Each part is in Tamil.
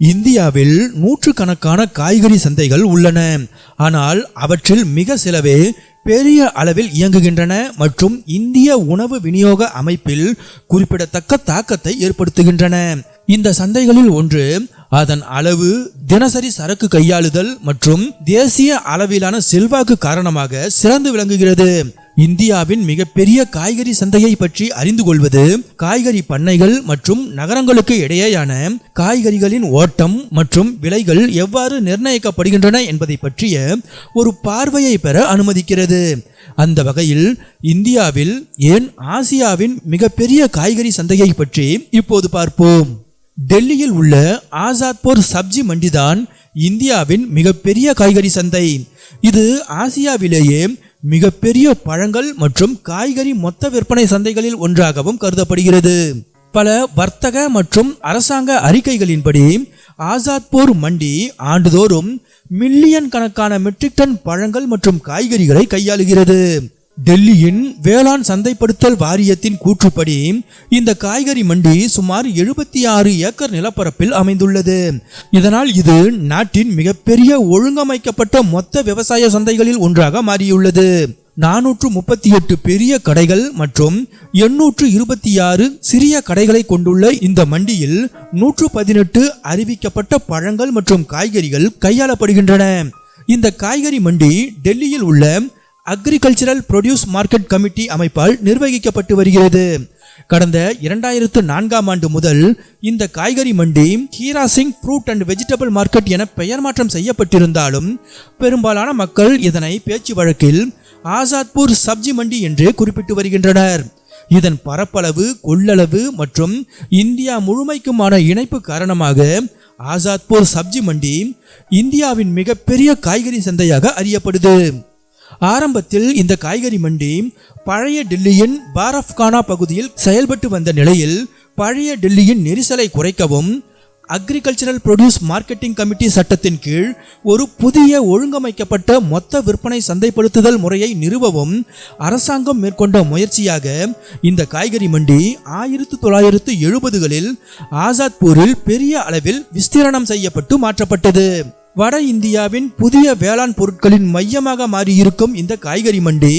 இந்தியாவில் நூற்றுக்கணக்கான காய்கறி சந்தைகள் உள்ளன. ஆனால் அவற்றில் மிக சிலவே பெரிய அளவில் இயங்குகின்றன மற்றும் இந்திய உணவு விநியோக அமைப்பில் குறிப்பிடத்தக்க தாக்கத்தை ஏற்படுத்துகின்றன. இந்த சந்தைகளில் ஒன்று அதன் அளவு தினசரி சரக்கு கையாளுதல் மற்றும் தேசிய அளவிலான செல்வாக்கு காரணமாக சிறந்து விளங்குகிறது. இந்தியாவின் மிகப்பெரிய காய்கறி சந்தையை பற்றி அறிந்து கொள்வது காய்கறி பண்ணைகள் மற்றும் நகரங்களுக்கு இடையேயான காய்கறிகளின் ஓட்டம் மற்றும் விலைகள் எவ்வாறு நிர்ணயிக்கப்படுகின்றன என்பதை பற்றிய ஒரு பார்வையை பெற அனுமதிக்கிறது. அந்த வகையில் இந்தியாவில் ஏன் ஆசியாவின் மிகப்பெரிய காய்கறி சந்தையை பற்றி இப்போது பார்ப்போம். டெல்லியில் உள்ள ஆசாத்பூர் சப்ஜி மண்டிதான் இந்தியாவின் மிகப்பெரிய காய்கறி சந்தை. இது ஆசியாவிலேயே மிகப்பெரிய பழங்கள் மற்றும் காய்கறி மொத்த விற்பனை சந்தைகளில் ஒன்றாகவும் கருதப்படுகிறது. பல வர்த்தக மற்றும் அரசாங்க அறிக்கைகளின்படி ஆசாத்பூர் மண்டி ஆண்டுதோறும் மில்லியன் கணக்கான மெட்ரிக் டன் பழங்கள் மற்றும் காய்கறிகளை கையாளுகிறது. டெல்லியின் வேளாண் சந்தைப்படுத்தல் வாரியத்தின் கூற்றுப்படி இந்த காய்கறி மண்டி சுமார் எழுபத்தி ஆறு ஏக்கர் நிலப்பரப்பில் அமைந்துள்ளது. இதனால் இது நாட்டின் மிகப்பெரிய ஒழுங்கமைக்கப்பட்ட மொத்த விவசாய சந்தைகளில் ஒன்றாக மாறியுள்ளது. நானூற்று முப்பத்தி எட்டு பெரிய கடைகள் மற்றும் எண்ணூற்று இருபத்தி ஆறு சிறிய கடைகளை கொண்டுள்ள இந்த மண்டியில் நூற்று பதினெட்டு அறிவிக்கப்பட்ட பழங்கள் மற்றும் காய்கறிகள் கையாளப்படுகின்றன. இந்த காய்கறி மண்டி டெல்லியில் உள்ள அக்ரிகல்ச்சரல் ப்ரொடியூஸ் மார்க்கெட் கமிட்டி அமைப்பால் நிர்வகிக்கப்பட்டு வருகிறது. கடந்த இரண்டாயிரத்து நான்காம் ஆண்டு முதல் இந்த காய்கறி மண்டி Heera Singh fruit and vegetable market என பெயர் மாற்றம் செய்யப்பட்டிருந்தாலும் பெரும்பாலான மக்கள் இதனை பேச்சு வழக்கில் ஆசாத்பூர் சப்ஜி மண்டி என்று குறிப்பிட்டு வருகின்றனர். இதன் பரப்பளவு கொள்ளளவு மற்றும் இந்தியா முழுமைக்குமான இணைப்பு காரணமாக ஆசாத்பூர் சப்ஜி மண்டி இந்தியாவின் மிகப்பெரிய காய்கறி சந்தையாக அறியப்படுது. ஆரம்பத்தில் இந்த காய்கறி மண்டி பழைய டெல்லியின் பாரஃப்கானா பகுதியில் செயல்பட்டு வந்த நிலையில் பழைய டெல்லியின் நெரிசலை குறைக்கவும் அக்ரிகல்ச்சரல் ப்ரொடியூஸ் மார்க்கெட்டிங் கமிட்டி சட்டத்தின் கீழ் ஒரு புதிய ஒழுங்கமைக்கப்பட்ட மொத்த விற்பனை சந்தைப்படுத்துதல் முறையை நிறுவவும் அரசாங்கம் மேற்கொண்ட முயற்சியாக இந்த காய்கறி மண்டி ஆயிரத்து தொள்ளாயிரத்து எழுபதுகளில் ஆசாத்பூரில் பெரிய அளவில் விஸ்தீரணம் செய்யப்பட்டு மாற்றப்பட்டது. வட இந்தியாவின் புதிய வேளாண் பொருட்களின் மையமாக மாறியிருக்கும் இந்த காய்கறி மண்டி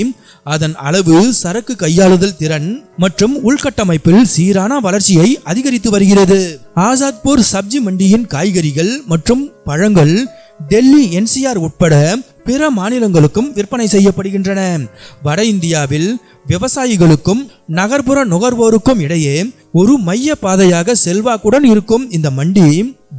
அதன் அளவு சரக்கு கையாளுதல் திறன் மற்றும் உள்கட்டமைப்பில் சீரான வளர்ச்சியை அதிகரித்து வருகிறது. ஆசாத்பூர் சப்ஜி மண்டியின் காய்கறிகள் மற்றும் பழங்கள் டெல்லி என்சிஆர் உட்பட பிற மாநிலங்களுக்கும் விற்பனை செய்யப்படுகின்றன. வட இந்தியாவில் விவசாயிகளுக்கும் நகர்ப்புற நுகர்வோருக்கும் இடையே ஒரு மைய பாதையாக செல்வாக்குடன் இருக்கும் இந்த மண்டி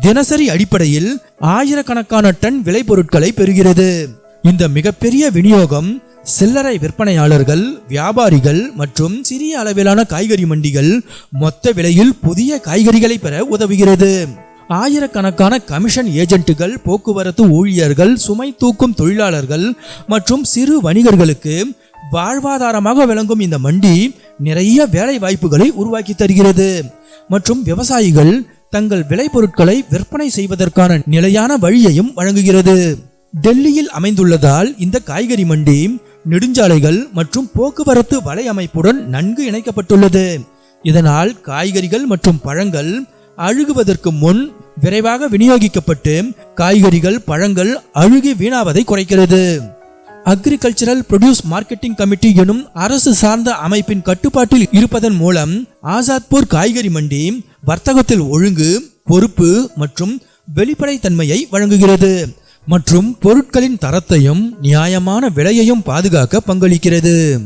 தினசரி அடிப்படையில் ஆயிரக்கணக்கான டன் விளைபொருட்களை பெறுகிறது. இந்த மிகப்பெரிய விநியோகம் சில்லறை விற்பனையாளர்கள் வியாபாரிகள் மற்றும் சிறிய அளவிலான காய்கறி மண்டிகள் மொத்த விலையில் புதிய காய்கறிகளை பெற உதவுகிறது. ஆயிரக்கணக்கான கமிஷன் ஏஜென்ட்டுகள் போக்குவரத்து ஊழியர்கள் சுமை தூக்கும் தொழிலாளர்கள் மற்றும் சிறு வணிகர்களுக்கு வாழ்வாதாரமாக விளங்கும் இந்த மண்டி நிறைய வேலை வாய்ப்புகளை உருவாக்கி தருகிறது. மற்றும் விவசாயிகள் தங்கள் விளைபொருட்களை விற்பனை செய்வதற்கான நிலையான வழியையும் வழங்குகிறது. டெல்லியில் அமைந்துள்ளதால் இந்த காய்கறி மண்டி நெடுஞ்சாலைகள் மற்றும் போக்குவரத்து வலையமைப்புடன் நன்கு இணைக்கப்பட்டுள்ளது. இதனால் காய்கறிகள் மற்றும் பழங்கள் அழுகுவதற்கு முன் விரைவாக விநியோகிக்கப்பட்டு காய்கறிகள் பழங்கள் அழுகி வீணாவதை குறைக்கிறது. அக்ரிகல்ச்சரல் ப்ரொடியூஸ் மார்க்கெட்டிங் கமிட்டி எனும் அரசு சார்ந்த அமைப்பின் கட்டுப்பாட்டில் இருப்பதன் மூலம் ஆசாத்பூர் காய்கறி மண்டி வர்த்தகத்தில் ஒழுங்கு பொறுப்பு மற்றும் வெளிப்படைத்தன்மையை வழங்குகிறது. மற்றும் பொருட்களின் தரத்தையும் நியாயமான விலையையும் பாதுகாக்க பங்களிக்கிறது.